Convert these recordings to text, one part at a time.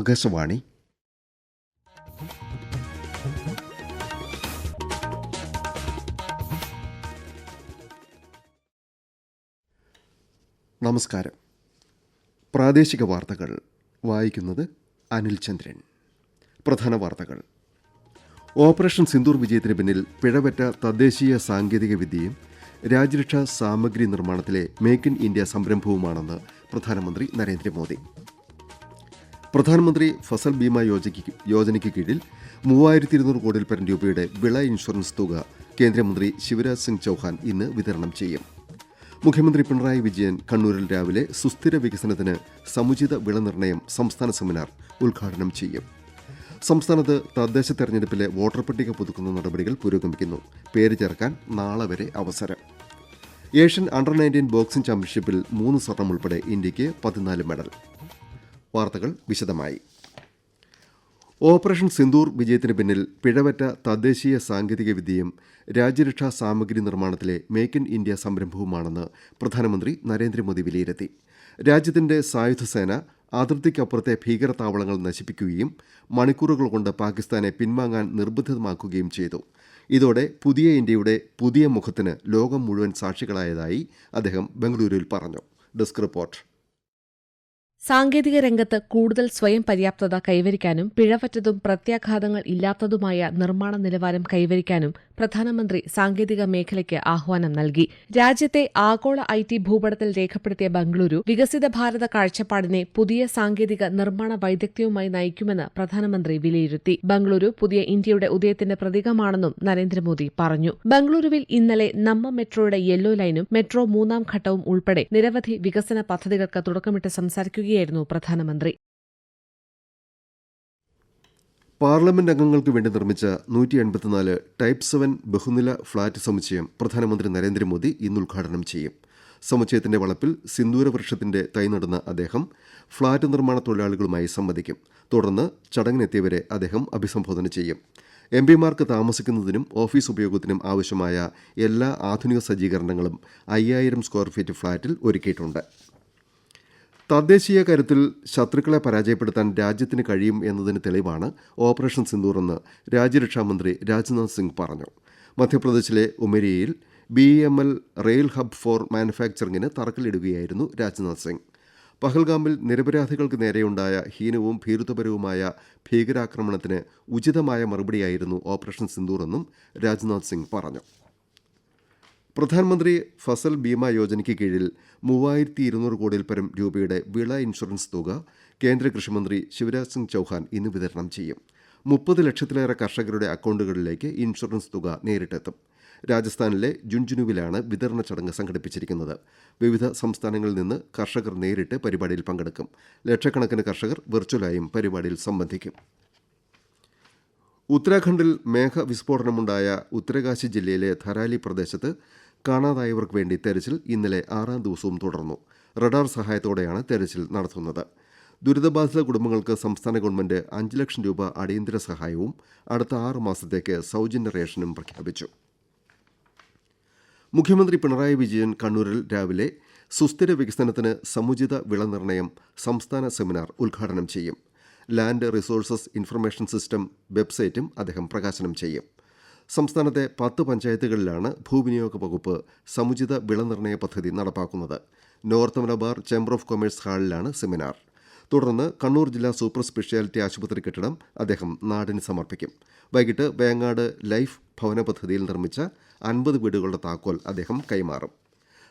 ആകാശവാണി. നമസ്കാരം. പ്രാദേശിക വാർത്തകൾ. വായിക്കുന്നത് അനിൽ ചന്ദ്രൻ. പ്രധാന വാർത്തകൾ. ഓപ്പറേഷൻ സിന്ദൂർ വിജയത്തിന് പിന്നിൽ പിഴവറ്റ തദ്ദേശീയ സാങ്കേതിക വിദ്യയും രാജ്യരക്ഷാ സാമഗ്രി നിർമ്മാണത്തിലെ മേക്ക് ഇൻ ഇന്ത്യ സംരംഭവുമാണെന്ന് പ്രധാനമന്ത്രി നരേന്ദ്രമോദി. പ്രധാനമന്ത്രി ഫസൽ ബീമ യോജനയ്ക്ക് കീഴിൽ മൂവായിരത്തി ഇരുന്നൂറ് കോടി പരം രൂപയുടെ വിള ഇൻഷുറൻസ് തുക കേന്ദ്രമന്ത്രി ശിവരാജ് സിംഗ് ചൌഹാൻ ഇന്ന് വിതരണം ചെയ്യും. മുഖ്യമന്ത്രി പിണറായി വിജയൻ കണ്ണൂരിൽ രാവിലെ സുസ്ഥിര വികസനത്തിന് സമുചിത വിള നിർണയം സംസ്ഥാന സെമിനാർ ഉദ്ഘാടനം ചെയ്യും. സംസ്ഥാനത്ത് തദ്ദേശ തെരഞ്ഞെടുപ്പിലെ വോട്ടർ പട്ടിക പുതുക്കുന്ന നടപടികൾ പുരോഗമിക്കുന്നു. പേര് ചേർക്കാൻ നാളെ വരെ അവസരം. ഏഷ്യൻ അണ്ടർ നയന്റീൻ ബോക്സിംഗ് ചാമ്പ്യൻഷിപ്പിൽ മൂന്ന് സ്വർണം ഉൾപ്പെടെ ഇന്ത്യയ്ക്ക് പതിനാല് മെഡൽ. വാർത്തകൾ വിശദമായി. ഓപ്പറേഷൻ സിന്ദൂർ വിജയത്തിന് പിന്നിൽ പിഴവറ്റ തദ്ദേശീയ സാങ്കേതിക വിദ്യയും രാജ്യരക്ഷാ സാമഗ്രി നിർമ്മാണത്തിലെ മേക്ക് ഇൻ ഇന്ത്യ സംരംഭവുമാണെന്ന് പ്രധാനമന്ത്രി നരേന്ദ്രമോദി വിലയിരുത്തി. രാജ്യത്തിന്റെ സായുധ സേന അതിർത്തിക്കപ്പുറത്തെ ഭീകരതാവളങ്ങൾ നശിപ്പിക്കുകയും മണിക്കൂറുകൾ കൊണ്ട് പാകിസ്ഥാനെ പിൻവാങ്ങാൻ നിർബന്ധിതമാക്കുകയും ചെയ്തു. ഇതോടെ പുതിയ ഇന്ത്യയുടെ പുതിയ മുഖത്തിന് ലോകം മുഴുവൻ സാക്ഷികളായതായി അദ്ദേഹം ബംഗളൂരുവിൽ പറഞ്ഞു. Desk report. സാങ്കേതിക രംഗത്ത് കൂടുതൽ സ്വയം പര്യാപ്തത കൈവരിക്കാനും പിഴവറ്റതും പ്രത്യാഘാതങ്ങൾ ഇല്ലാത്തതുമായ നിർമ്മാണ നിലവാരം കൈവരിക്കാനും പ്രധാനമന്ത്രി സാങ്കേതിക മേഖലയ്ക്ക് ആഹ്വാനം നൽകി. രാജ്യത്തെ ആഗോള ഐ ടി ഭൂപടത്തിൽ രേഖപ്പെടുത്തിയ ബംഗളൂരു വികസിത ഭാരത കാഴ്ചപ്പാടിനെ പുതിയ സാങ്കേതിക നിർമ്മാണ വൈദഗ്ധ്യവുമായി നയിക്കുമെന്ന് പ്രധാനമന്ത്രി വിലയിരുത്തി. ബംഗളൂരു പുതിയ ഇന്ത്യയുടെ ഉദയത്തിന്റെ പ്രതീകമാണെന്നും നരേന്ദ്രമോദി പറഞ്ഞു. ബംഗളൂരുവിൽ ഇന്നലെ നമ്മ മെട്രോയുടെ യെല്ലോ ലൈനും മെട്രോ മൂന്നാം ഘട്ടവും ഉൾപ്പെടെ നിരവധി വികസന പദ്ധതികൾക്ക് തുടക്കമിട്ട് സംസാരിക്കുകയായിരുന്നു പ്രധാനമന്ത്രി. പാർലമെന്റ് അംഗങ്ങൾക്ക് വേണ്ടി നിർമ്മിച്ച നൂറ്റി എൺപത്തിനാല് ടൈപ്പ് സെവൻ ബഹുനില ഫ്ളാറ്റ് സമുച്ചയം പ്രധാനമന്ത്രി നരേന്ദ്രമോദി ഇന്ന് ഉദ്ഘാടനം ചെയ്യും. സമുച്ചയത്തിന്റെ വളപ്പിൽ സിന്ദൂര വൃക്ഷത്തിന്റെ തൈ നടുന്ന അദ്ദേഹം ഫ്ളാറ്റ് നിർമ്മാണ തൊഴിലാളികളുമായി സംവദിക്കും. തുടർന്ന് ചടങ്ങിനെത്തിയവരെ അദ്ദേഹം അഭിസംബോധന ചെയ്യും. എം പിമാർക്ക് താമസിക്കുന്നതിനും ഓഫീസ് ഉപയോഗത്തിനും ആവശ്യമായ എല്ലാ ആധുനിക സജ്ജീകരണങ്ങളും അയ്യായിരം സ്ക്വയർ ഫീറ്റ് ഫ്ളാറ്റിൽ ഒരുക്കിയിട്ടുണ്ട്. തദ്ദേശീയ കരുത്തിൽ ശത്രുക്കളെ പരാജയപ്പെടുത്താൻ രാജ്യത്തിന് കഴിയും എന്നതിന് തെളിവാണ് ഓപ്പറേഷൻ സിന്ദൂർ എന്ന് രാജ്യരക്ഷാമന്ത്രി രാജ്നാഥ് സിംഗ് പറഞ്ഞു. മധ്യപ്രദേശിലെ ഉമരിയയിൽ B M L rail hub for മാനുഫാക്ചറിംഗിന് തറക്കല്ലിടുകയായിരുന്നു രാജ്നാഥ് സിംഗ്. പഹൽഗാമിൽ നിരപരാധികൾക്ക് നേരെയുണ്ടായ ഹീനവും ഭീരുത്വപരവുമായ ഭീകരാക്രമണത്തിന് ഉചിതമായ മറുപടിയായിരുന്നു ഓപ്പറേഷൻ സിന്ദൂർ എന്നും രാജ്നാഥ് സിംഗ് പറഞ്ഞു. പ്രധാനമന്ത്രി ഫസൽ ബീമ യോജനയ്ക്ക് കീഴിൽ മൂവായിരത്തി ഇരുന്നൂറ് കോടിയിൽ പരം രൂപയുടെ വിള ഇൻഷുറൻസ് തുക കേന്ദ്ര കൃഷിമന്ത്രി ശിവരാജ് സിംഗ് ചൌഹാൻ ഇന്ന് വിതരണം ചെയ്യും. മുപ്പത് ലക്ഷത്തിലേറെ കർഷകരുടെ അക്കൗണ്ടുകളിലേക്ക് ഇൻഷുറൻസ് തുക നേരിട്ടെത്തും. രാജസ്ഥാനിലെ ജുൻജുനുവിലാണ് വിതരണ ചടങ്ങ് സംഘടിപ്പിച്ചിരിക്കുന്നത്. വിവിധ സംസ്ഥാനങ്ങളിൽ നിന്ന് കർഷകർ നേരിട്ട് പരിപാടിയിൽ പങ്കെടുക്കും. ലക്ഷക്കണക്കിന് കർഷകർ വെർച്വലായും പരിപാടിയിൽ സംബന്ധിക്കും. ഉത്തരാഖണ്ഡിൽ മേഘവിസ്ഫോടനമുണ്ടായ ഉത്തരകാശി ജില്ലയിലെ ധരാലി പ്രദേശത്ത് കാണാതായവർക്ക് വേണ്ടി തെരച്ചിൽ ഇന്നലെ ആറാം ദിവസവും തുടർന്നു. റഡാർ സഹായത്തോടെയാണ് തെരച്ചിൽ നടത്തുന്നത്. ദുരിതബാധിത കുടുംബങ്ങൾക്ക് സംസ്ഥാന ഗവൺമെന്റ് അഞ്ച് ലക്ഷം രൂപ അടിയന്തര സഹായവും അടുത്ത ആറ് മാസത്തേക്ക് സൗജന്യ റേഷനും പ്രഖ്യാപിച്ചു. മുഖ്യമന്ത്രി പിണറായി വിജയൻ കണ്ണൂരിൽ രാവിലെ സുസ്ഥിര വികസനത്തിന് സമുചിത വിളനിർണയം സംസ്ഥാന സെമിനാർ ഉദ്ഘാടനം ചെയ്യും. ലാൻഡ് റിസോഴ്സസ് ഇൻഫർമേഷൻ സിസ്റ്റം വെബ്സൈറ്റും അദ്ദേഹം പ്രകാശനം ചെയ്യും. സംസ്ഥാനത്തെ പത്ത് പഞ്ചായത്തുകളിലാണ് ഭൂവിനിയോഗ വകുപ്പ് സമുചിത വിളനിർണയ പദ്ധതി നടപ്പാക്കുന്നത്. North Malabar chamber of commerce ഹാളിലാണ് seminar. തുടർന്ന് കണ്ണൂർ ജില്ലാ സൂപ്പർ സ്പെഷ്യാലിറ്റി ആശുപത്രി കെട്ടിടം അദ്ദേഹം നാടിന് സമർപ്പിക്കും. വൈകിട്ട് വേങ്ങാട് ലൈഫ് ഭവന പദ്ധതിയിൽ നിർമ്മിച്ച അൻപത് വീടുകളുടെ താക്കോൽ അദ്ദേഹം കൈമാറും.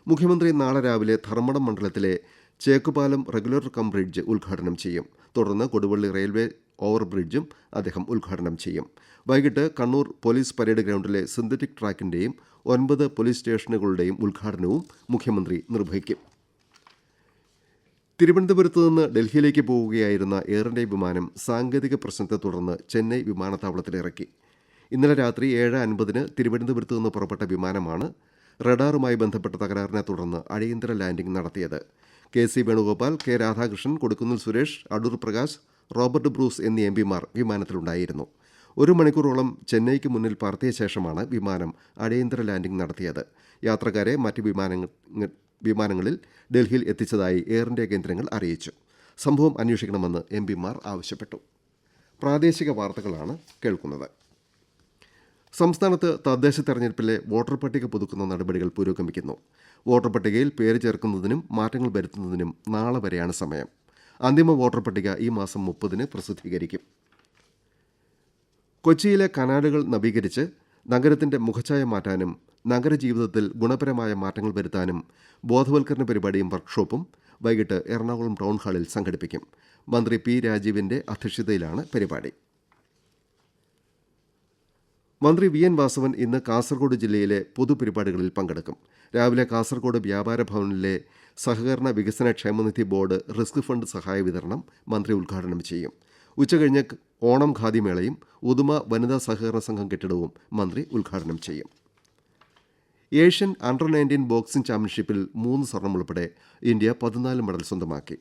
മുഖ്യമന്ത്രി നാളെ രാവിലെ ധർമ്മടം മണ്ഡലത്തിലെ ചേക്കുപാലം റെഗുലർ കം ബ്രിഡ്ജ് ഉദ്ഘാടനം ചെയ്യും. തുടർന്ന് കൊടുവള്ളി റെയിൽവേ ഓവർ ബ്രിഡ്ജും അദ്ദേഹം ഉദ്ഘാടനം ചെയ്യും. വൈകിട്ട് കണ്ണൂർ പോലീസ് പരേഡ് ഗ്രൗണ്ടിലെ സിന്തറ്റിക് ട്രാക്കിന്റെയും ഒൻപത് പോലീസ് സ്റ്റേഷനുകളുടെയും ഉദ്ഘാടനവും മുഖ്യമന്ത്രി നിർവഹിക്കും. തിരുവനന്തപുരത്ത് നിന്ന് ഡൽഹിയിലേക്ക് പോവുകയായിരുന്ന എയർ ഇന്ത്യ വിമാനം സാങ്കേതിക പ്രശ്നത്തെ തുടർന്ന് ചെന്നൈ വിമാനത്താവളത്തിലിറക്കി. ഇന്നലെ രാത്രി ഏഴ് അൻപതിന് തിരുവനന്തപുരത്ത് നിന്ന് പുറപ്പെട്ട വിമാനമാണ് റഡാറുമായി ബന്ധപ്പെട്ട തകരാറിനെ തുടർന്ന് അടിയന്തര ലാൻഡിംഗ് നടത്തിയത്. K C Venugopal K Radhakrishnan Kodikunnil Suresh Adoor Prakash Robert Bruce എന്നീ എം പിമാർ വിമാനത്തിലുണ്ടായിരുന്നു. ഒരു മണിക്കൂറോളം ചെന്നൈക്ക് മുന്നിൽ പറത്തിയ ശേഷമാണ് വിമാനം അടിയന്തര ലാൻഡിംഗ് നടത്തിയത്. യാത്രക്കാരെ മറ്റ് വിമാനങ്ങൾ വിമാനങ്ങളിൽ ഡൽഹിയിൽ എത്തിച്ചതായി എയർ ഇന്ത്യ കേന്ദ്രങ്ങൾ അറിയിച്ചു. സംഭവം അന്വേഷിക്കണമെന്ന് എം പിമാർ ആവശ്യപ്പെട്ടു. പ്രാദേശിക വാർത്തകളാണ് കേൾക്കുന്നത്. സംസ്ഥാനത്ത് തദ്ദേശ തെരഞ്ഞെടുപ്പിലെ വോട്ടർ പട്ടിക പുതുക്കുന്ന നടപടികൾ പുരോഗമിക്കുന്നു. വോട്ടർ പട്ടികയിൽ പേര് ചേർക്കുന്നതിനും മാറ്റങ്ങൾ വരുത്തുന്നതിനും നാളെ വരെയാണ് സമയം. അന്തിമ വോട്ടർ പട്ടിക ഈ മാസം മുപ്പതിന് പ്രസിദ്ധീകരിക്കും. കൊച്ചിയിലെ കനാലുകൾ നവീകരിച്ച് നഗരത്തിന്റെ മുഖച്ഛായ മാറ്റാനും നഗരജീവിതത്തിൽ ഗുണപരമായ മാറ്റങ്ങൾ വരുത്താനും ബോധവൽക്കരണ പരിപാടിയും വർക്ക്ഷോപ്പും വൈകിട്ട് എറണാകുളം ടൗൺ ഹാളിൽ സംഘടിപ്പിക്കും. മന്ത്രി പി രാജീവിന്റെ അധ്യക്ഷതയിലാണ് പരിപാടി. മന്ത്രി വി എൻ വാസവൻ ഇന്ന് കാസർഗോഡ് ജില്ലയിലെ പൊതുപരിപാടികളിൽ പങ്കെടുക്കും. രാവിലെ കാസർഗോഡ് വ്യാപാര ഭവനിലെ സഹകരണ വികസന ക്ഷേമനിധി ബോർഡ് റിസ്ക് ഫണ്ട് സഹായ വിതരണം മന്ത്രി ഉദ്ഘാടനം ചെയ്യും. ഉച്ചകഴിഞ്ഞ് ഓണം ഖാദിമേളയും ഉദുമ വനിതാ സഹകരണ സംഘം കെട്ടിടവും മന്ത്രി ഉദ്ഘാടനം ചെയ്യും. ഏഷ്യൻ അണ്ടർ നയന്റീൻ ബോക്സിംഗ് ചാമ്പ്യൻഷിപ്പിൽ മൂന്ന് സ്വർണം ഉൾപ്പെടെ ഇന്ത്യ പതിനാല് മെഡൽ സ്വന്തമാക്കി.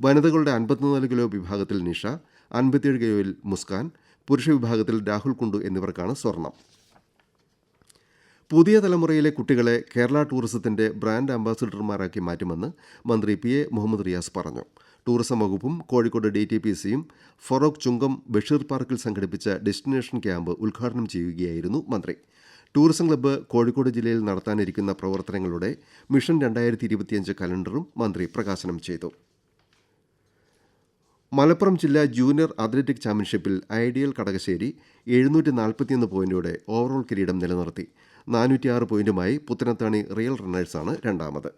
വനിതകളുടെ അൻപത്തിനാല് കിലോ വിഭാഗത്തിൽ നിഷ അൻപത്തിയേഴ് കിലോയിൽ മുസ്കാൻ പുരുഷ വിഭാഗത്തിൽ രാഹുൽ കുണ്ടു എന്നിവർക്കാണ് സ്വർണം. പുതിയ തലമുറയിലെ കുട്ടികളെ കേരള ടൂറിസത്തിന്റെ ബ്രാൻഡ് അംബാസിഡർമാരാക്കി മാറ്റുമെന്ന് മന്ത്രി പി എ മുഹമ്മദ് റിയാസ് പറഞ്ഞു. ടൂറിസം വകുപ്പും കോഴിക്കോട് ഡി ടി പി സിയും ഫറോക്ക് ചുങ്കം ബഷീർ പാർക്കിൽ സംഘടിപ്പിച്ച ഡെസ്റ്റിനേഷൻ ക്യാമ്പ് ഉദ്ഘാടനം ചെയ്യുകയായിരുന്നു മന്ത്രി. ടൂറിസം ക്ലബ്ബ് കോഴിക്കോട് ജില്ലയിൽ നടത്താനിരിക്കുന്ന പ്രവർത്തനങ്ങളുടെ മിഷൻ രണ്ടായിരത്തി കലണ്ടറും മന്ത്രി പ്രകാശനം ചെയ്തു. മലപ്പുറം ജില്ലാ ജൂനിയർ അത്ലറ്റിക് ചാമ്പ്യൻഷിപ്പിൽ ഐഡിയൽ കടകശ്ശേരി എഴുന്നൂറ്റി നാൽപ്പത്തിയൊന്ന് പോയിന്റോടെ ഓവറോൾ കിരീടം നിലനിർത്തി. നാനൂറ്റിയാറ് പോയിന്റുമായി പുത്തനത്താണി റിയൽ റണ്ണേഴ്സാണ് രണ്ടാമത്.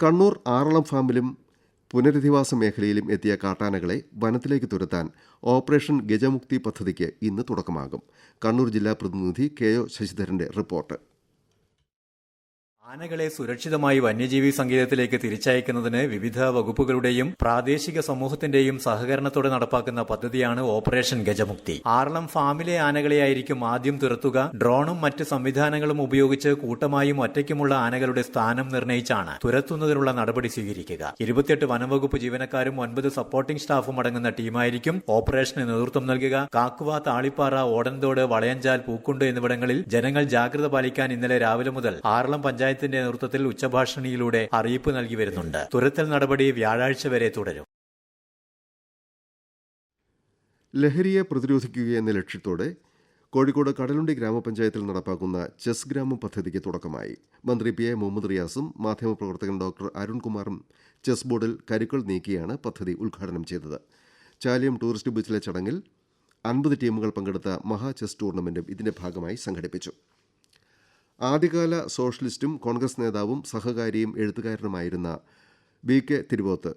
കണ്ണൂർ ആറളം ഫാമിലും പുനരധിവാസ മേഖലയിലും എത്തിയ കാട്ടാനകളെ വനത്തിലേക്ക് തുരത്താൻ ഓപ്പറേഷൻ ഗജമുക്തി പദ്ധതിക്ക് ഇന്ന് തുടക്കമാകും. കണ്ണൂർ ജില്ലാ പ്രതിനിധി കെ ഒ ശശിധരന്റെ റിപ്പോർട്ട്. ആനകളെ സുരക്ഷിതമായി വന്യജീവി സങ്കേതത്തിലേക്ക് തിരിച്ചയക്കുന്നതിന് വിവിധ വകുപ്പുകളുടെയും പ്രാദേശിക സമൂഹത്തിന്റെയും സഹകരണത്തോടെ നടപ്പാക്കുന്ന പദ്ധതിയാണ് ഓപ്പറേഷൻ ഗജമുക്തി. ആറളം ഫാമിലെ ആനകളെയായിരിക്കും ആദ്യം തുരത്തുക. ഡ്രോണും മറ്റ് സംവിധാനങ്ങളും ഉപയോഗിച്ച് കൂട്ടമായും ഒറ്റയ്ക്കുമുള്ള ആനകളുടെ സ്ഥാനം നിർണയിച്ചാണ് തുരത്തുന്നതിനുള്ള നടപടി സ്വീകരിക്കുക. ഇരുപത്തിയെട്ട് വനംവകുപ്പ് ജീവനക്കാരും ഒൻപത് സപ്പോർട്ടിംഗ് സ്റ്റാഫും അടങ്ങുന്ന ടീമായിരിക്കും ഓപ്പറേഷന് നേതൃത്വം നൽകുക. കാക്കുവ താളിപ്പാറ ഓടൻതോട് വളയഞ്ചാൽ പൂക്കുണ്ട് എന്നിവിടങ്ങളിൽ ജനങ്ങൾ ജാഗ്രത പാലിക്കാൻ ഇന്നലെ രാവിലെ മുതൽ ആറളം പഞ്ചായത്തിന്റെ നേതൃത്വത്തിൽ ഉച്ചഭാഷണിയിലൂടെ അറിയിപ്പ് നൽകി വരുന്നുണ്ട്. തുരത്തൽ നടപടി വ്യാഴാഴ്ച വരെ തുടരും. ലഹരിയെ പ്രതിരോധിക്കുക എന്ന ലക്ഷ്യത്തോടെ കോഴിക്കോട് കടലുണ്ടി ഗ്രാമപഞ്ചായത്തിൽ നടപ്പാക്കുന്ന ചെസ് ഗ്രാമം പദ്ധതിക്ക് തുടക്കമായി. മന്ത്രി പി എ മുഹമ്മദ് റിയാസും മാധ്യമപ്രവർത്തകൻ ഡോക്ടർ അരുൺകുമാറും ചെസ് ബോർഡിൽ കരുക്കൾ നീക്കിയാണ് പദ്ധതി ഉദ്ഘാടനം ചെയ്തത്. ചാലിയം ടൂറിസ്റ്റ് ബീച്ചിലെ ചടങ്ങിൽ അൻപത് ടീമുകൾ പങ്കെടുത്ത മഹാ ചെസ് ടൂർണമെന്റും ഇതിന്റെ ഭാഗമായി സംഘടിപ്പിച്ചു. ആദ്യകാല സോഷ്യലിസ്റ്റും കോൺഗ്രസ് നേതാവും സഹകാരിയും എഴുത്തുകാരനുമായിരുന്ന ബി കെ തിരുവോത്ത്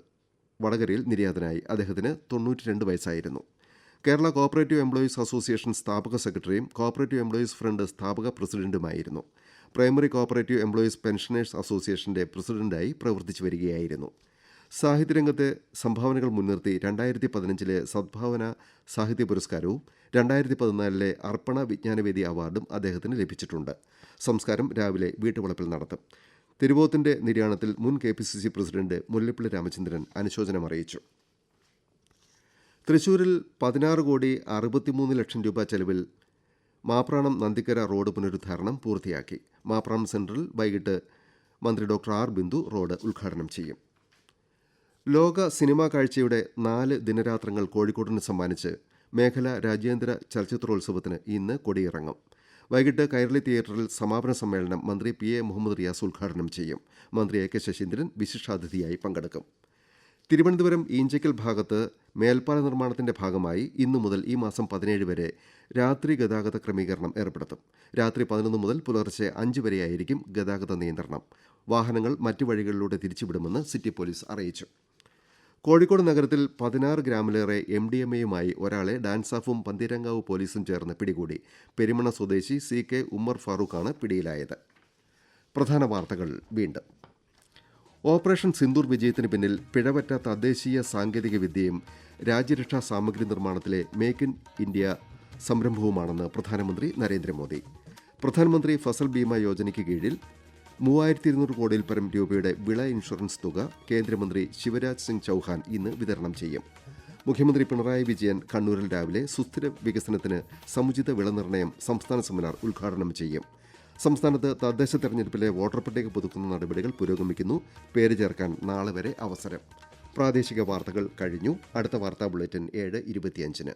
വടകരയിൽ നിര്യാതനായി. അദ്ദേഹത്തിന് തൊണ്ണൂറ്റി രണ്ട് വയസ്സായിരുന്നു. കേരള കോപ്പറേറ്റീവ് എംപ്ലോയീസ് അസോസിയേഷൻ സ്ഥാപക സെക്രട്ടറിയും കോപ്പറേറ്റീവ് എംപ്ലോയീസ് ഫ്രണ്ട് സ്ഥാപക പ്രസിഡന്റുമായിരുന്നു. പ്രൈമറി കോപ്പറേറ്റീവ് എംപ്ലോയീസ് പെൻഷനേഴ്സ് അസോസിയേഷന്റെ പ്രസിഡന്റായി പ്രവർത്തിച്ചു വരികയായിരുന്നു. സാഹിത്യരംഗത്തെ സംഭാവനകൾ മുൻനിർത്തി രണ്ടായിരത്തി പതിനഞ്ചിലെ സദ്ഭാവന സാഹിത്യ പുരസ്കാരവും രണ്ടായിരത്തി പതിനാലിലെ അർപ്പണ വിജ്ഞാനവേദി അവാർഡും അദ്ദേഹത്തിന് ലഭിച്ചിട്ടുണ്ട്. സംസ്കാരം രാവിലെ വീട്ടുവളപ്പിൽ നടത്തും. തിരുവോത്തിന്റെ നിര്യാണത്തിൽ മുൻ K P C C president Mullappally Ramachandran അനുശോചനം അറിയിച്ചു തൃശൂരിൽ പതിനാറ് കോടി അറുപത്തിമൂന്ന് ലക്ഷം രൂപ ചെലവിൽ മാപ്രാണം നന്ദിക്കര റോഡ് പുനരുദ്ധാരണം പൂർത്തിയാക്കി. മാപ്രാണം സെൻട്രൽ വൈകിട്ട് മന്ത്രി ഡോക്ടർ ആർ ബിന്ദു റോഡ് ഉദ്ഘാടനം ചെയ്യും. ലോക സിനിമാ കാഴ്ചയുടെ നാല് ദിനരാത്രങ്ങൾ കോഴിക്കോടിന് സമ്മാനിച്ച് മേഖല രാജ്യാന്തര ചലച്ചിത്രോത്സവത്തിന് ഇന്ന് കൊടിയിറങ്ങും. വൈകിട്ട് കൈരളി തിയേറ്ററിൽ സമാപന സമ്മേളനം മന്ത്രി പി എ മുഹമ്മദ് റിയാസ് ഉദ്ഘാടനം ചെയ്യും. മന്ത്രി എ കെ ശശീന്ദ്രൻ വിശിഷ്ടാതിഥിയായി പങ്കെടുക്കും. തിരുവനന്തപുരം ഈഞ്ചക്കൽ ഭാഗത്ത് മേൽപ്പാല നിർമ്മാണത്തിന്റെ ഭാഗമായി ഇന്നു മുതൽ ഈ മാസം പതിനേഴ് വരെ രാത്രി ഗതാഗത ക്രമീകരണം ഏർപ്പെടുത്തും. രാത്രി പതിനൊന്ന് മുതൽ പുലർച്ചെ അഞ്ച് വരെയായിരിക്കും ഗതാഗത നിയന്ത്രണം. വാഹനങ്ങൾ മറ്റു വഴികളിലൂടെ തിരിച്ചുവിടുമെന്ന് സിറ്റി പോലീസ് അറിയിച്ചു. കോഴിക്കോട് നഗരത്തിൽ പതിനാറ് ഗ്രാമിലേറെ എം ഡി എം എയുമായി ഒരാളെ ഡാൻസാഫും പന്തീരങ്കാവ് പോലീസും ചേർന്ന് പിടികൂടി. പെരുമണ സ്വദേശി സി കെ ഉമ്മർ ഫാറൂഖാണ് പിടിയിലായത്. പ്രധാന വാർത്തകൾ വീണ്ടും. ഓപ്പറേഷൻ സിന്ദൂർ വിജയത്തിന് പിന്നിൽ പിഴവറ്റ തദ്ദേശീയ സാങ്കേതിക വിദ്യയും രാജ്യരക്ഷാ സാമഗ്രി നിർമ്മാണത്തിലെ മേക്ക് ഇൻ ഇന്ത്യ സംരംഭവുമാണെന്ന് പ്രധാനമന്ത്രി നരേന്ദ്രമോദി. പ്രധാനമന്ത്രി ഫസൽ ബീമ യോജനയ്ക്ക് കീഴിൽ മൂവായിരത്തി ഇരുന്നൂറ് കോടിയിൽ പരം രൂപയുടെ വിള ഇൻഷുറൻസ് തുക കേന്ദ്രമന്ത്രി ശിവരാജ് സിംഗ് ചൌഹാൻ ഇന്ന് വിതരണം ചെയ്യും. മുഖ്യമന്ത്രി പിണറായി വിജയൻ കണ്ണൂരിൽ രാവിലെ സുസ്ഥിര വികസനത്തിന് സമുചിത വിള നിർണയം സംസ്ഥാന സെമിനാർ ഉദ്ഘാടനം ചെയ്യും. സംസ്ഥാനത്ത് തദ്ദേശ തെരഞ്ഞെടുപ്പിലെ വോട്ടർ പട്ടിക പുതുക്കുന്ന നടപടികൾ പുരോഗമിക്കുന്നു. പേര് ചേർക്കാൻ നാളെ വരെ അവസരം. പ്രാദേശിക വാർത്തകൾ കഴിഞ്ഞു. അടുത്ത വാർത്താ ബുള്ളറ്റിൻ ഏഴ് ഇരുപത്തിയഞ്ചിന്.